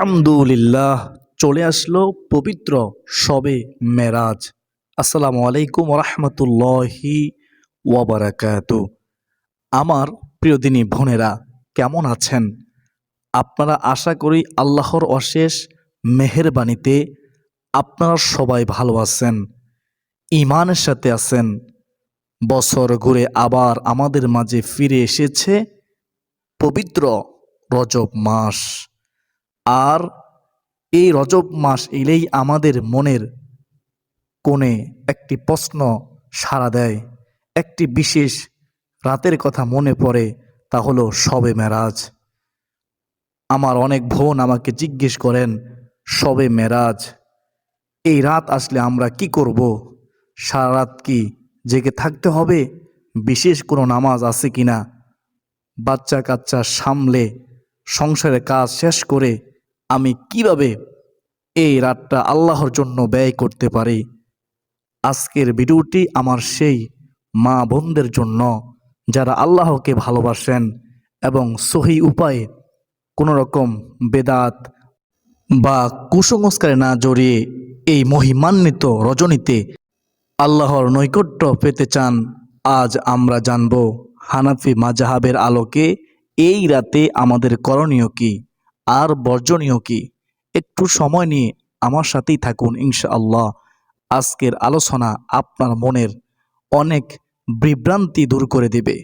আলহামদুলিল্লাহ, চলে আসলো পবিত্র সবে মেরাজ। আসসালামু আলাইকুম রহমতুল্লাহি ওয়াবারাকাতু আমার প্রিয় দিনী বোনেরা, কেমন আছেন? আপনারা আশা করি আল্লাহর অশেষ মেহেরবানিতে আপনারা সবাই ভালো আছেন ইমানের সাথে আছেন। বছর ঘুরে আবার আমাদের মাঝে ফিরে এসেছে পবিত্র রজব মাস। আর এই রজব মাস এলেই আমাদের মনের কোণে একটি প্রশ্ন সাড়া দেয়। একটি বিশেষ রাতের কথা মনে পড়ে, তা হলো, সবে মেরাজ? আমার অনেক বোন আমাকে জিজ্ঞেস করেন, সবে মেরাজ? এই রাত আসলে আমরা কি করব? সারা রাত কি জেগে থাকতে হবে? বিশেষ কোনো নামাজ আছে কিনা? বাচ্চা কাচ্চা সামলে সংসারের কাজ শেষ করে আমি কীভাবে এই রাতটা আল্লাহর জন্য ব্যয় করতে পারি? আজকের ভিডিওটি আমার সেই মা বোনদের জন্য যারা আল্লাহকে ভালোবাসেন এবং সহি উপায়ে কোনো রকম বেদাত বা কুসংস্কারে না জড়িয়ে এই মহিমান্বিত রজনীতে আল্লাহর নৈকট্য পেতে চান, আজ আমরা জানব হানাফি মাজাহাবের আলোকে এই রাতে আমাদের করণীয় কি? আর বর্জনীয় কি? একটু সময় নিয়ে আমার সাথেই থাকুন ইনশাআল্লাহ। আজকের আলোচনা আপনার মনের অনেক বিভ্রান্তি দূর করে দেবে।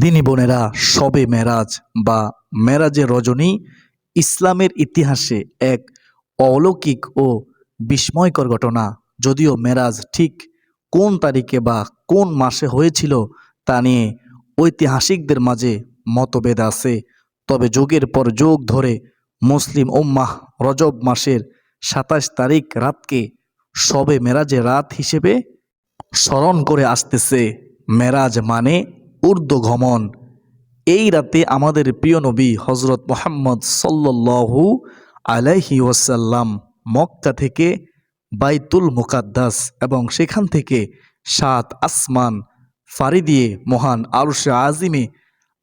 দিনী বোনেরা, সবে মেরাজ বা মেরাজের রজনী ইসলামের ইতিহাসে এক অলৌকিক ও বিস্ময়কর ঘটনা। যদিও মেরাজ ঠিক কোন তারিখে বা কোন মাসে হয়েছিল তা নিয়ে ঐতিহাসিকদের মাঝে মতভেদ আছে। তবে যুগের পর যুগ ধরে মুসলিম উম্মাহ রজব মাসের সাতাশ তারিখ রাতকে সবে মেরাজের রাত হিসেবে স্মরণ করে আসতেছে। মেরাজ মানে ঊর্ধ্বগমন এই রাতে আমাদের প্রিয় নবী হজরত মোহাম্মদ সাল্লু আলাইহি ওয়াসাল্লাম মক্কা থেকে বাইতুল মুকাদ্দাস এবং সেখান থেকে সাত আসমান ফারি দিয়ে মহান আরশে আজিমে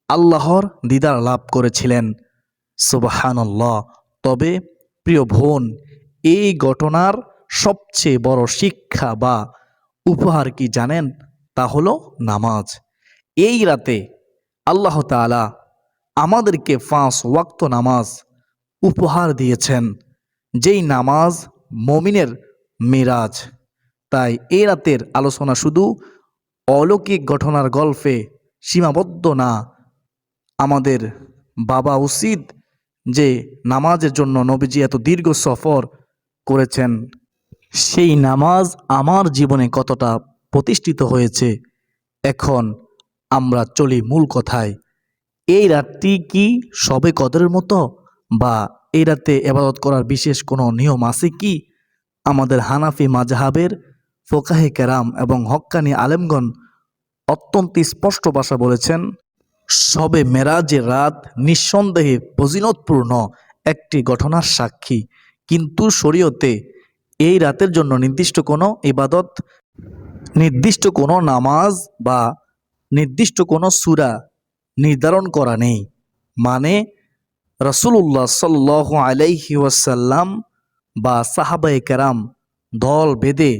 আল্লাহর দিদার লাভ করেছিলেন। সুবাহানল্লাহ। তবে প্রিয় বোন, এই ঘটনার সবচেয়ে বড় শিক্ষা বা উপহার কি জানেন? তা হলো নামাজ। এই রাতে আল্লাহ তাআলা আমাদেরকে পাঁচ ওয়াক্ত নামাজ উপহার দিয়েছেন, যেই নামাজ মমিনের মিরাজ। তাই এই রাতের আলোচনা শুধু অলৌকিক ঘটনার গল্পে সীমাবদ্ধ না আমাদের বাবা উচিত যে নামাজের জন্য নবীজি এত দীর্ঘ সফর করেছেন। সেই নামাজ আমার জীবনে কতটা প্রতিষ্ঠিত হয়েছে, এখন আমরা চলি মূল কথায়। এই রাতটি কি সবে কদরের মতো? বা এই রাতে এবাদত করার বিশেষ কোনো নিয়ম আছে কি? আমাদের হানাফি মাজাহাবের ফোকাহে কেরাম এবং হক্কানি আলেমগণ অত্যন্ত স্পষ্ট ভাষা বলেছেন সবে মেরাজের রাত নিঃসন্দেহে ফজিলতপূর্ণ একটি ঘটনার সাক্ষী। কিন্তু শরীয়তে এই রাতের জন্য নির্দিষ্ট কোনো ইবাদত, নির্দিষ্ট কোনো নামাজ বা নির্দিষ্ট কোনো সুরা নির্ধারণ করা নেই। মানে রসুল্লাহ সাল্লাহ আলাইহি ওয়াসাল্লাম বা সাহাবাই কেরাম দল বেঁধে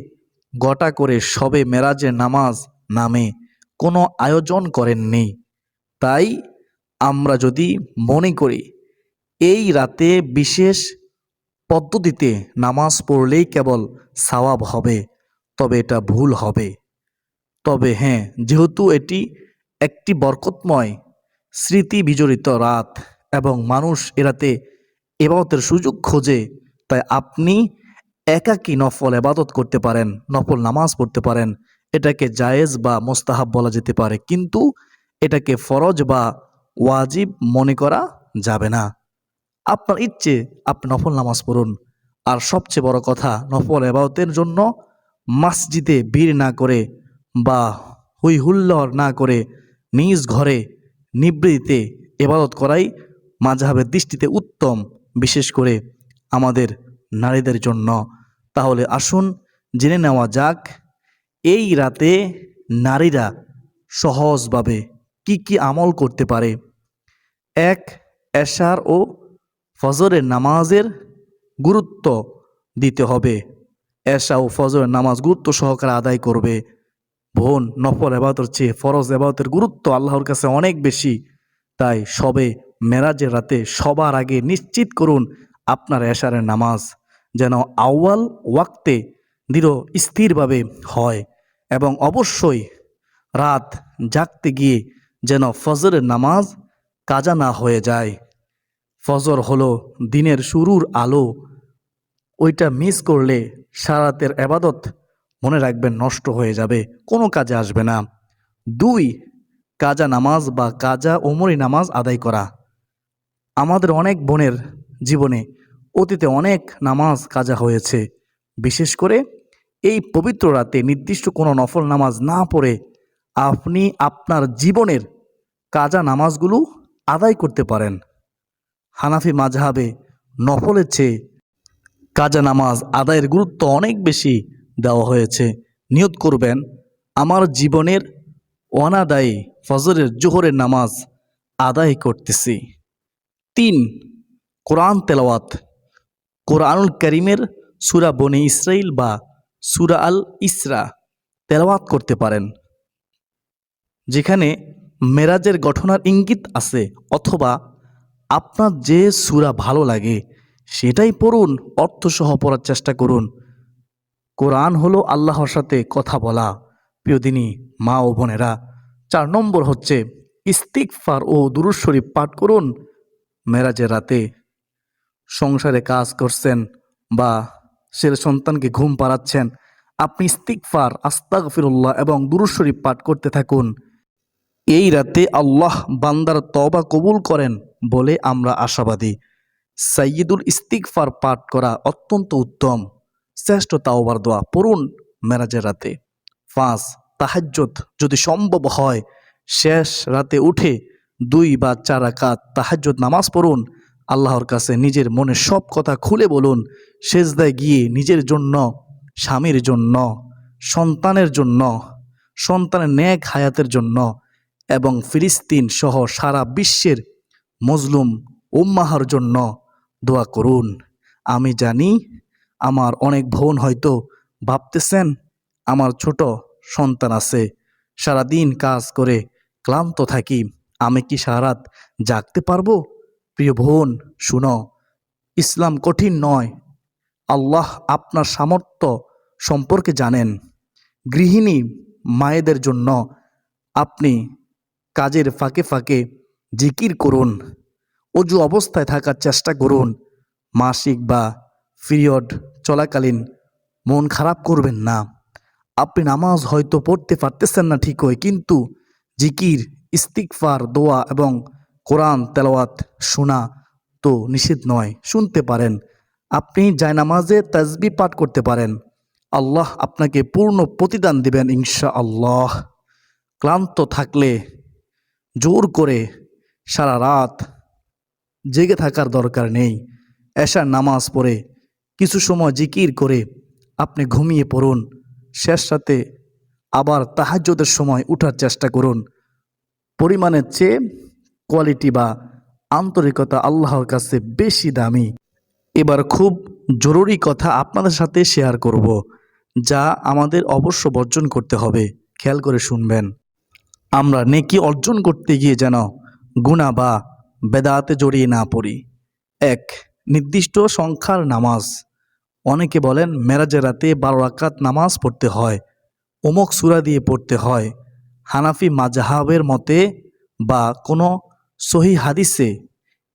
গোটা করে সবে মেরাজের নামাজ নামে কোনো আয়োজন করেননি। তাই আমরা যদি মনে করি, এই রাতে বিশেষ পদ্ধতিতে নামাজ পড়লেই কেবল সাওয়াব হবে, তবে এটা ভুল হবে। তবে হ্যাঁ যেহেতু এটি একটি বরকতময় স্মৃতি বিজড়িত রাত এবং মানুষ এরাতে এবাদতের সুযোগ খোঁজে, তাই আপনি একাকী নফল এবাদত করতে পারেন, নফল নামাজ পড়তে পারেন, এটাকে জায়েজ বা মোস্তাহাব বলা যেতে পারে। কিন্তু এটাকে ফরজ বা ওয়াজিব মনে করা যাবে না। আপনার ইচ্ছে, আপনি নফল নামাজ পড়ুন। আর সবচেয়ে বড় কথা, নফল এবাদতের জন্য মসজিদে ভিড় না করে বা হুই হুল্লড় না করে নিজ ঘরে নিবৃত্তিতে এবাদত করাই মাঝহাবের দৃষ্টিতে উত্তম, বিশেষ করে আমাদের নারীদের জন্য। তাহলে আসুন জেনে নেওয়া যাক, এই রাতে নারীরা সহজভাবে কি কি আমল করতে পারে? এক, এশার ও ফজরের নামাজের গুরুত্ব দিতে হবে। এশা ও ফজরের নামাজ গুরুত্ব সহকারে আদায় করবে। বোন, নফল এবাদতের চেয়ে ফরজ এবাদতের গুরুত্ব আল্লাহর কাছে অনেক বেশি। তাই সবে মেরাজের রাতে সবার আগে নিশ্চিত করুন আপনার এশারের নামাজ যেন আউয়াল ওয়াক্তে দৃঢ়, স্থিরভাবে হয় এবং অবশ্যই রাত জাগতে গিয়ে যেন ফজরের নামাজ কাজা না হয়ে যায়। ফজর হলো দিনের শুরুর আলো। ওইটা মিস করলে সারাতের এবাদত মনে রাখবেন নষ্ট হয়ে যাবে, কোনো কাজে আসবে না। দুই, কাজা নামাজ বা কাজা ওমরি নামাজ আদায় করা। আমাদের অনেক বোনের জীবনে অতীতে অনেক নামাজ কাজা হয়েছে। বিশেষ করে এই পবিত্র রাতে নির্দিষ্ট কোনো নফল নামাজ না পড়ে আপনি আপনার জীবনের কাজা নামাজগুলো আদায় করতে পারেন। হানাফি মাঝহাবে নফলের চেয়ে কাজা নামাজ আদায়ের গুরুত্ব অনেক বেশি দেওয়া হয়েছে। নিয়ত করবেন, আমার জীবনের অনাদায়ী ফজরের জোহরের নামাজ আদায় করতেছি। তিন, কোরআন তেলাওয়াত। কোরআনুল করিমের সুরা বনে ইসরাইল বা সুরা আল ইসরা তেলাওয়াত করতে পারেন, যেখানে মেরাজের গঠনার ইঙ্গিত আছে, অথবা আপনার যে সুরা ভালো লাগে, সেটাই পড়ুন, অর্থসহ পড়ার চেষ্টা করুন। কোরআন হলো আল্লাহর সাথে কথা বলা। প্রিয়দিনী মা ও বোনেরা, চার নম্বর হচ্ছে ইস্তিকফার ও দুরুজ শরীফ পাঠ করুন মেরাজের রাতে। সংসারে কাজ করছেন বা ছেলে সন্তানকে ঘুম পাড়াচ্ছেন, আপনি ইস্তিকফার আস্তাক ফিরুল্লাহ এবং দুরুজ শরীফ পাঠ করতে থাকুন। এই রাতে আল্লাহ বান্দার তবা কবুল করেন বলে আমরা আশাবাদী। সাইয়দুল ইস্তিকফার পাঠ করা অত্যন্ত উত্তম। শ্রেষ্ঠ তাওবার দোয়া পড়ুন মেরাজের রাতে। পাঁচ তাহাজ্জত যদি সম্ভব হয়, শেষ রাতে উঠে দুই বা চার রাকাত তাহাজ্জত নামাজ পড়ুন। আল্লাহর কাছে নিজের মনে সব কথা খুলে বলুন। সেজদায় গিয়ে নিজের জন্য, স্বামীর জন্য, সন্তানের জন্য, সন্তানের ন্যাক হায়াতের জন্য এবং ফিলিস্তিন সহ সারা বিশ্বের মজলুম উম্মাহার জন্য দোয়া করুন। আমি জানি আমার অনেক বোন হয়তো ভাবতেছেন, আমার ছোট সন্তান আছে, সারাদিন কাজ করে ক্লান্ত থাকি, আমি কি সারাত জাগতে পারব? প্রিয় বোন, শুনো, ইসলাম কঠিন নয়। আল্লাহ আপনার সামর্থ্য সম্পর্কে জানেন। গৃহিণী মায়েদের জন্য আপনি কাজের ফাঁকে ফাঁকে জিকির করুন, অজু অবস্থায় থাকার চেষ্টা করুন, মাসিক বা পিরিয়ড চলাকালীন মন খারাপ করবেন না। আপনি নামাজ হয়তো পড়তে পারতেছেন না ঠিকই, কিন্তু জিকির ইস্তিকফার দোয়া এবং কোরআন, তেলাওয়াত শোনা তো নিষেধ নয়। শুনতে পারেন, আপনি জায়নামাজে তাজবি পাঠ করতে পারেন। আল্লাহ আপনাকে পূর্ণ প্রতিদান দিবেন ইনশা আল্লাহ ক্লান্ত থাকলে জোর করে সারা রাত জেগে থাকার দরকার নেই। এশার নামাজ পড়ে, কিছু সময় জিকির করে আপনি ঘুমিয়ে পড়ুন। শেষ সাথে আবার তাহাজ্যদের সময় উঠার চেষ্টা করুন। পরিমাণের চেয়ে কোয়ালিটি বা আন্তরিকতা আল্লাহর কাছে বেশি দামি। এবার খুব জরুরি কথা আপনাদের সাথে শেয়ার করব, যা আমাদের অবশ্য বর্জন করতে হবে। খেয়াল করে শুনবেন। আমরা নেকি অর্জন করতে গিয়ে যেন গুণা বা বেদাতে জড়িয়ে না পড়ি। এক, নির্দিষ্ট সংখ্যার নামাজ। অনেকে বলেন মেরাজের রাতে বারো রাকাত নামাজ পড়তে হয় অমুক সুরা দিয়ে পড়তে হয়। হানাফি মাজাহাবের মতে বা কোনো সহি হাদিসে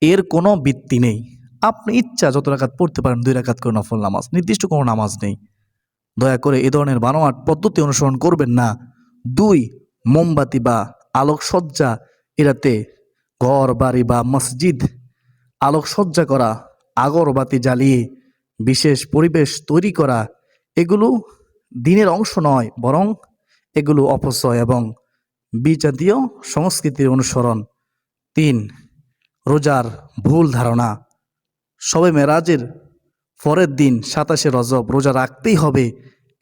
এর কোনো ভিত্তি নেই। আপনি ইচ্ছা যত রাকাত পড়তে পারেন, দুই রাকাত করে নফল নামাজ, নির্দিষ্ট কোনো নামাজ নেই। দয়া করে এ ধরনের বানোয়াট পদ্ধতি অনুসরণ করবেন না। দুই মোমবাতি বা আলোকসজ্জা এরাতে ঘর, বাড়ি বা মসজিদ আলোকসজ্জা করা, আগরবাতি জ্বালিয়ে বিশেষ পরিবেশ তৈরি করা, এগুলো দিনের অংশ নয়, বরং এগুলো অপচয় এবং বিজাতীয় সংস্কৃতির অনুসরণ। তিন, রোজার ভুল ধারণা। সবে মেরাজের পরের দিন সাতাশে রজব রোজা রাখতেই হবে,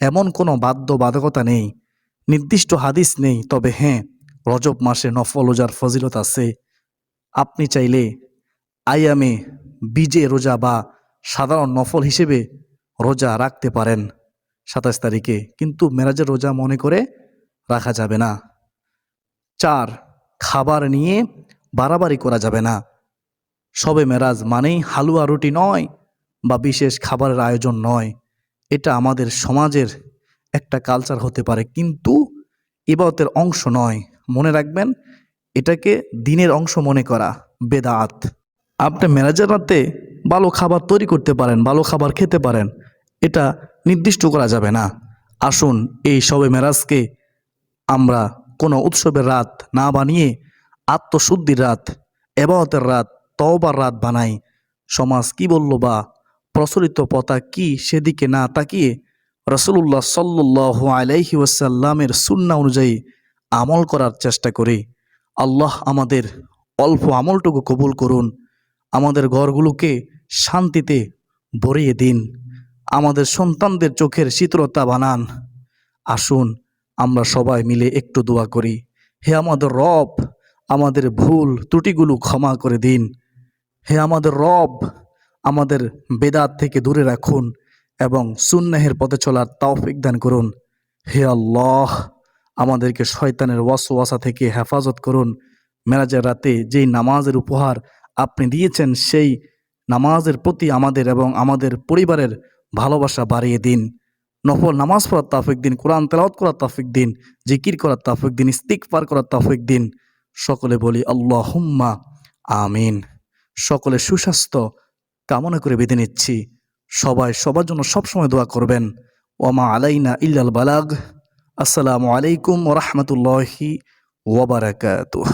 এমন কোনো বাধ্যবাধকতা নেই। নির্দিষ্ট হাদিস নেই, তবে হ্যাঁ রজব মাসে নফল রোজার ফজিলত আছে। আপনি চাইলে আয়ামে বিজে রোজা বা সাধারণ নফল হিসেবে রোজা রাখতে পারেন সাতাশ তারিখে, কিন্তু মেরাজের রোজা মনে করে রাখা যাবে না। চার, খাবার নিয়ে বাড়াবাড়ি করা যাবে না। সবে মেরাজ মানেই হালুয়া রুটি নয় বা বিশেষ খাবারের আয়োজন নয়। এটা আমাদের সমাজের একটা কালচার হতে পারে। কিন্তু ইবাদতের অংশ নয়। মনে রাখবেন, এটাকে দিনের অংশ মনে করা, বেদাত। আপনি মেরাজের রাতে ভালো খাবার তৈরি করতে পারেন, ভালো খাবার খেতে পারেন, এটা নির্দিষ্ট করা যাবে না। আসুন, এই সবে মেরাজকে আমরা কোনো উৎসবের রাত না বানিয়ে আত্মশুদ্ধির রাত এবাহতের রাত, তওবার রাত বানাই। সমাজ কি বলল বা প্রচলিত পথা কি সেদিকে না তাকিয়ে রসুল্লাহ সাল্লাহ আলাইহি ওয়াসাল্লামের সুন্না অনুযায়ী আমল করার চেষ্টা করি। আল্লাহ আমাদের অল্প আমলটুকু কবুল করুন। আমাদের ঘরগুলোকে শান্তিতে ভরিয়ে দিন। আমাদের সন্তানদের চোখের শীতলতা বানান। আসুন, আমরা সবাই মিলে একটু দোয়া করি। হে আমাদের রব, আমাদের ভুল ত্রুটিগুলো ক্ষমা করে দিন। হে আমাদের রব, আমাদের বেদাত থেকে দূরে রাখুন। এবং সুন্নাহের পথে চলার তৌফিক দান করুন। হে আল্লাহ, আমাদেরকে শয়তানের ওয়াসওয়াসা থেকে হেফাজত করুন। মেরাজের রাতে যেই নামাজের উপহার আপনি দিয়েছেন, সেই নামাজের প্রতি আমাদের এবং আমাদের পরিবারের ভালোবাসা বাড়িয়ে দিন। নফল নামাজ পড়ার তাফিক দিন, কোরআন তেলাওয়াত করার তাফিক দিন, জিকির করার তাফিক দিন ইস্তিক পার করার তাফিক দিন। সকলে বলি আল্লাহ হুম্মা আমিন। সকলে সুস্বাস্থ্য কামনা করে বেঁধে নিচ্ছি। সবাই সবার জন্য সবসময় দোয়া করবেন। ওমা আলাইনা ইল্লাল বালাগ। আসসালামু আলাইকুম ওরহমতুল্লাহি ওবরাকাতুহ